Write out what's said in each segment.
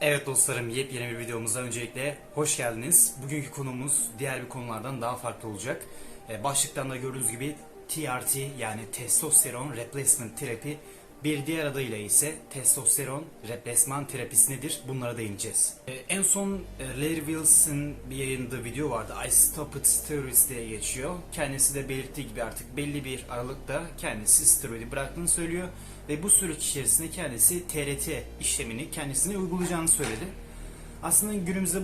Evet dostlarım yepyeni bir videomuza öncelikle hoş geldiniz. Bugünkü konumuz diğer bir konulardan daha farklı olacak. Ee, Başlıktan da gördüğünüz gibi TRT yani testosteron replacement terapi bir diğer adıyla ise testosteron replacement terapisi nedir? Bunlara değineceğiz. Ee, En son e, Larry Wilson bir yayınladığı video vardı. I Stopped Steroids diye geçiyor. Kendisi de belirttiği gibi artık belli bir aralıkta kendisi steroidi bıraktığını söylüyor. Ve bu süreç içerisinde kendisi TRT işlemini kendisine uygulayacağını söyledi. Aslında günümüzde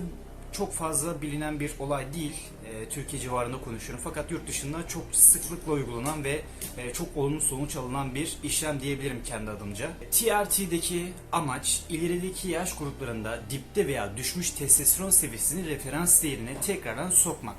çok fazla bilinen bir olay değil. Ee, Türkiye civarında konuşuyorum. Fakat yurt dışında çok sıklıkla uygulanan ve e, çok olumlu sonuç alınan bir işlem diyebilirim kendi adımca. TRT'deki amaç ilerideki yaş gruplarında dipte veya düşmüş testosteron seviyesini referans değerine tekrardan sokmak.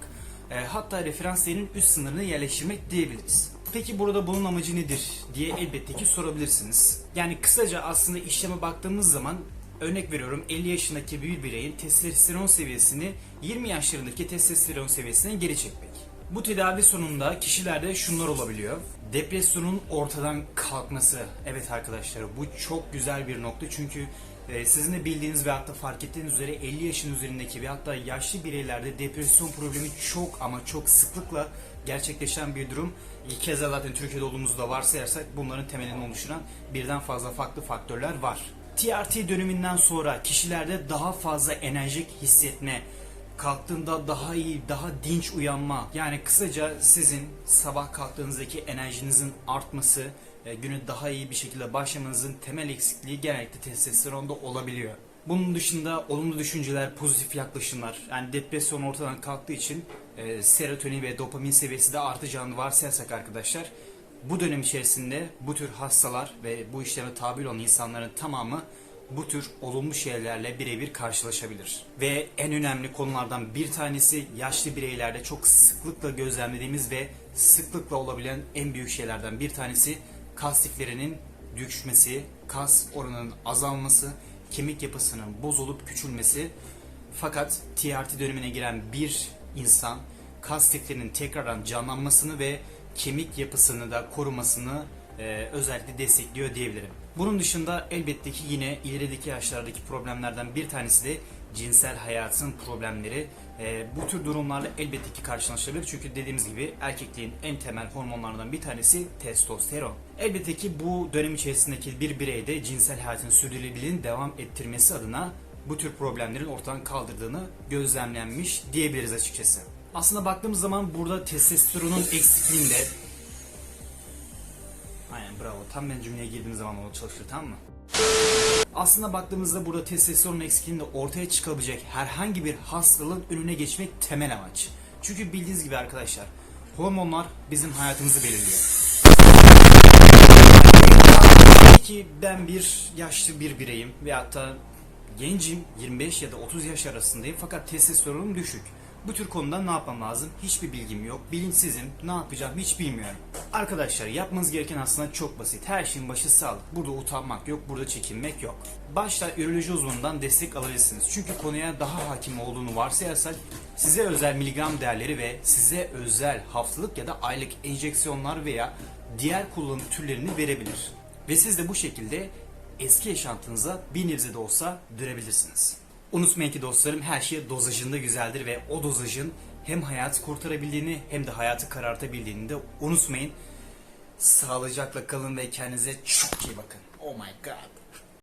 E, hatta referans değerinin üst sınırını yerleştirmek diyebiliriz. Peki burada bunun amacı nedir diye elbette ki sorabilirsiniz. Yani kısaca aslında işleme baktığımız zaman örnek veriyorum 50 yaşındaki bir bireyin testosteron seviyesini 20 yaşlarındaki testosteron seviyesine geri çekmek. Bu tedavi sonunda kişilerde şunlar olabiliyor. Depresyonun ortadan kalkması. Evet arkadaşlar bu çok güzel bir nokta çünkü e, sizin de bildiğiniz ve hatta fark ettiğiniz üzere 50 yaşın üzerindeki ve hatta yaşlı bireylerde depresyon problemi çok ama çok sıklıkla gerçekleşen bir durum. İlk kez de zaten Türkiye'de olduğumuzu da varsayarsak bunların temelini oluşturan birden fazla farklı faktörler var. TRT döneminden sonra kişilerde daha fazla enerjik hissetme, kalktığında daha iyi, daha dinç uyanma. Yani kısaca sizin sabah kalktığınızdaki enerjinizin artması, e, güne daha iyi bir şekilde başlamanızın temel eksikliği genellikle testosteronda olabiliyor. Bunun dışında olumlu düşünceler, pozitif yaklaşımlar, yani depresyon ortadan kalktığı için e, serotonin ve dopamin seviyesi de artacağını varsayarsak arkadaşlar, bu dönem içerisinde bu tür hastalar ve bu işleme tabi olan insanların tamamı bu tür olumlu şeylerle birebir karşılaşabilir. Ve en önemli konulardan bir tanesi yaşlı bireylerde çok sıklıkla gözlemlediğimiz ve sıklıkla olabilen en büyük şeylerden bir tanesi kas liflerinin düşmesi, kas oranının azalması, kemik yapısının bozulup küçülmesi. Fakat TRT dönemine giren bir insan kas liflerinin tekrardan canlanmasını ve kemik yapısını da korumasını e, özellikle destekliyor diyebilirim. Bunun dışında elbette ki yine ilerideki yaşlardaki problemlerden bir tanesi de cinsel hayatın problemleri. E, bu tür durumlarla elbette ki karşılaşılabilir. Çünkü dediğimiz gibi erkekliğin en temel hormonlarından bir tanesi testosteron. Elbette ki bu dönem içerisindeki bir bireyde cinsel hayatın sürdürülebilirliğini devam ettirmesi adına bu tür problemlerin ortadan kaldırdığını gözlemlenmiş diyebiliriz açıkçası. Aslında baktığımız zaman burada testosteronun eksikliğinde Aynen bravo. Tam ben cümleye girdiğim zaman o çalışır tamam mı? Aslında baktığımızda burada testosteron eksikliğinde ortaya çıkabilecek herhangi bir hastalığın önüne geçmek temel amaç. Çünkü bildiğiniz gibi arkadaşlar hormonlar bizim hayatımızı belirliyor. Ki ben bir yaşlı bir bireyim ve hatta gencim 25 ya da 30 yaş arasındayım fakat testosteronum düşük. Bu tür konuda ne yapmam lazım? Hiçbir bilgim yok. Bilinçsizim. Ne yapacağım hiç bilmiyorum. Arkadaşlar yapmanız gereken aslında çok basit. Her şeyin başı sağlık. Burada utanmak yok. Burada çekinmek yok. Başta üroloji uzmanından destek alabilirsiniz. Çünkü konuya daha hakim olduğunu varsayarsak size özel miligram değerleri ve size özel haftalık ya da aylık enjeksiyonlar veya diğer kullanım türlerini verebilir. Ve siz de bu şekilde eski yaşantınıza bir nebze de olsa dönebilirsiniz. Unutmayın ki dostlarım her şey dozajında güzeldir ve o dozajın hem hayatı kurtarabildiğini hem de hayatı karartabildiğini de unutmayın. Sağlıcakla kalın ve kendinize çok iyi bakın. Oh my god.